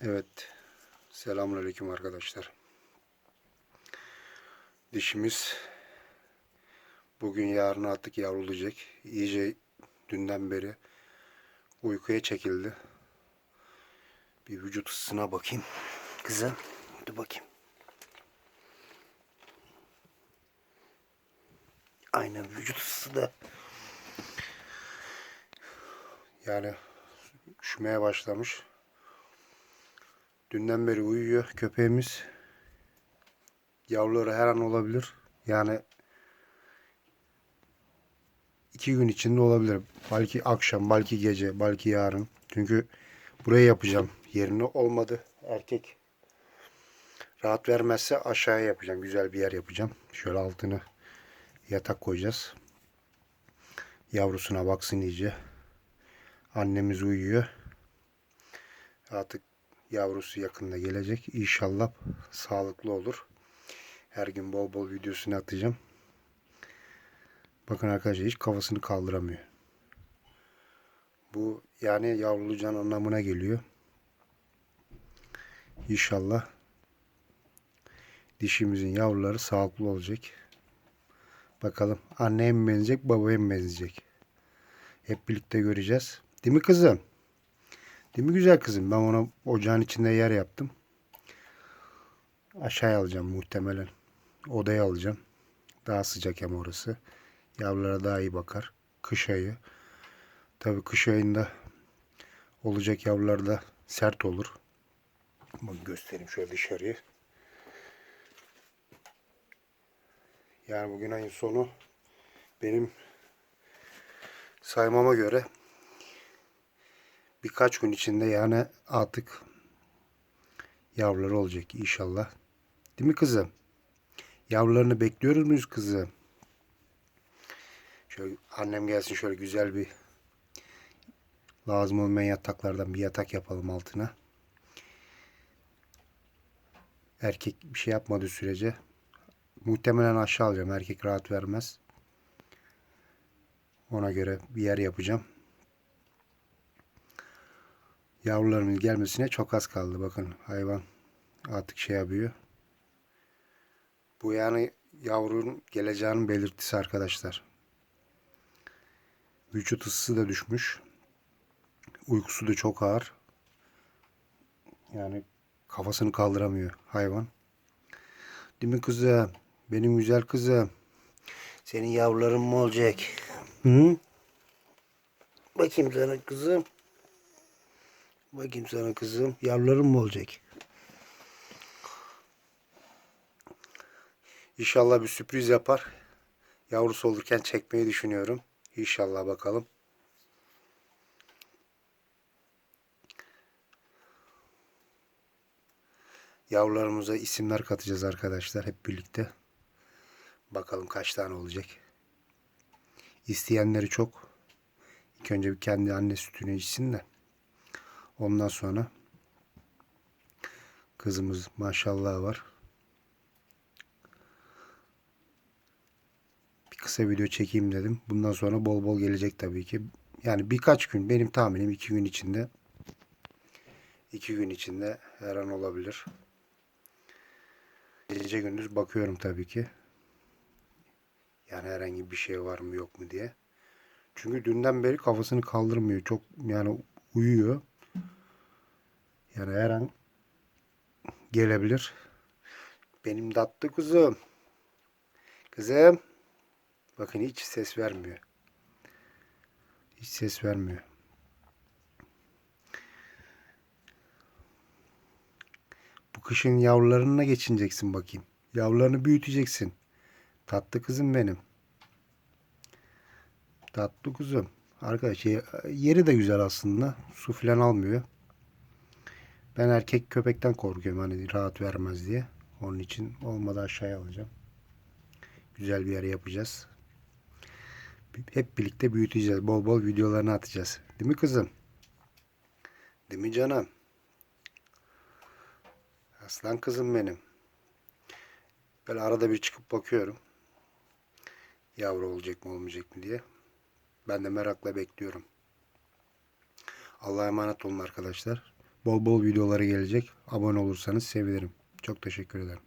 Evet. Selamünaleyküm arkadaşlar. Dişimiz bugün yarın artık yavrulayacak. İyice dünden beri uykuya çekildi. Bir vücut ısısına bakayım. Kızım. Dur bakayım. Aynen vücut ısısı da yani üşümeye başlamış. Dünden beri uyuyor köpeğimiz. Yavruları her an olabilir. Yani iki gün içinde olabilir. Belki akşam, belki gece, belki yarın. Çünkü buraya yapacağım. Yerini olmadı. Erkek rahat vermezse aşağıya yapacağım. Güzel bir yer yapacağım. Şöyle altını yatak koyacağız. Yavrusuna baksın iyice. Annemiz uyuyor. Artık yavrusu yakında gelecek. İnşallah sağlıklı olur. Her gün bol bol videosunu atacağım. Bakın arkadaşlar hiç kafasını kaldıramıyor. Bu yani yavrulucan anlamına geliyor. İnşallah dişimizin yavruları sağlıklı olacak. Bakalım anneye mi benzeyecek babaya mı benzeyecek? Hep birlikte göreceğiz. Değil mi kızım? Değil mi güzel kızım? Ben ona ocağın içinde yer yaptım. Aşağıya alacağım muhtemelen. Odaya alacağım. Daha sıcak hem orası. Yavrulara daha iyi bakar. Kış ayı. Tabii kış ayında olacak yavrular da sert olur. Bak göstereyim şöyle dışarıyı. Yani bugün ayın sonu benim saymama göre birkaç gün içinde yani artık yavruları olacak inşallah. Değil mi kızım? Yavrularını bekliyoruz muyuz kızım? Şöyle annem gelsin şöyle güzel bir lazım olmayan yataklardan bir yatak yapalım altına. Erkek bir şey yapmadığı sürece muhtemelen aşağı alacağım. Erkek rahat vermez. Ona göre bir yer yapacağım. Yavrularımın gelmesine çok az kaldı. Bakın hayvan artık şey yapıyor. Bu yani yavrunun geleceğinin belirtisi arkadaşlar. Vücut ısısı da düşmüş. Uykusu da çok ağır. Yani kafasını kaldıramıyor hayvan. Değil mi kızım? Benim güzel kızım. Senin yavruların mı olacak? Hı? Bakayım sana kızım. Bakayım sana kızım. Yavruların mı olacak? İnşallah bir sürpriz yapar. Yavrusu olurken çekmeyi düşünüyorum. İnşallah bakalım. Yavrularımıza isimler katacağız arkadaşlar hep birlikte. Bakalım kaç tane olacak. İsteyenleri çok. İlk önce bir kendi anne sütünü içsin de. Ondan sonra kızımız maşallah var. Bir kısa video çekeyim dedim. Bundan sonra bol bol gelecek tabii ki. Yani birkaç gün benim tahminim iki gün içinde iki gün içinde her an olabilir. Gece gündüz bakıyorum tabii ki. Yani herhangi bir şey var mı yok mu diye. Çünkü dünden beri kafasını kaldırmıyor. Çok yani uyuyor. Yani her an gelebilir. Benim tatlı kuzum. Kızım. Bakın hiç ses vermiyor. Hiç ses vermiyor. Bu kışın yavrularına geçineceksin bakayım. Yavrularını büyüteceksin. Tatlı kızım benim. Tatlı kuzum. Arkadaş yeri de güzel aslında. Su falan almıyor. Ben erkek köpekten korkuyorum hani rahat vermez diye. Onun için olmadı aşağıya alacağım. Güzel bir yer yapacağız. Hep birlikte büyüteceğiz. Bol bol videolarını atacağız. Değil mi kızım? Değil mi canım? Aslan kızım benim. Böyle arada bir çıkıp bakıyorum. Yavru olacak mı olmayacak mı diye. Ben de merakla bekliyorum. Allah'a emanet olun arkadaşlar. Bol bol videoları gelecek. Abone olursanız sevinirim. Çok teşekkür ederim.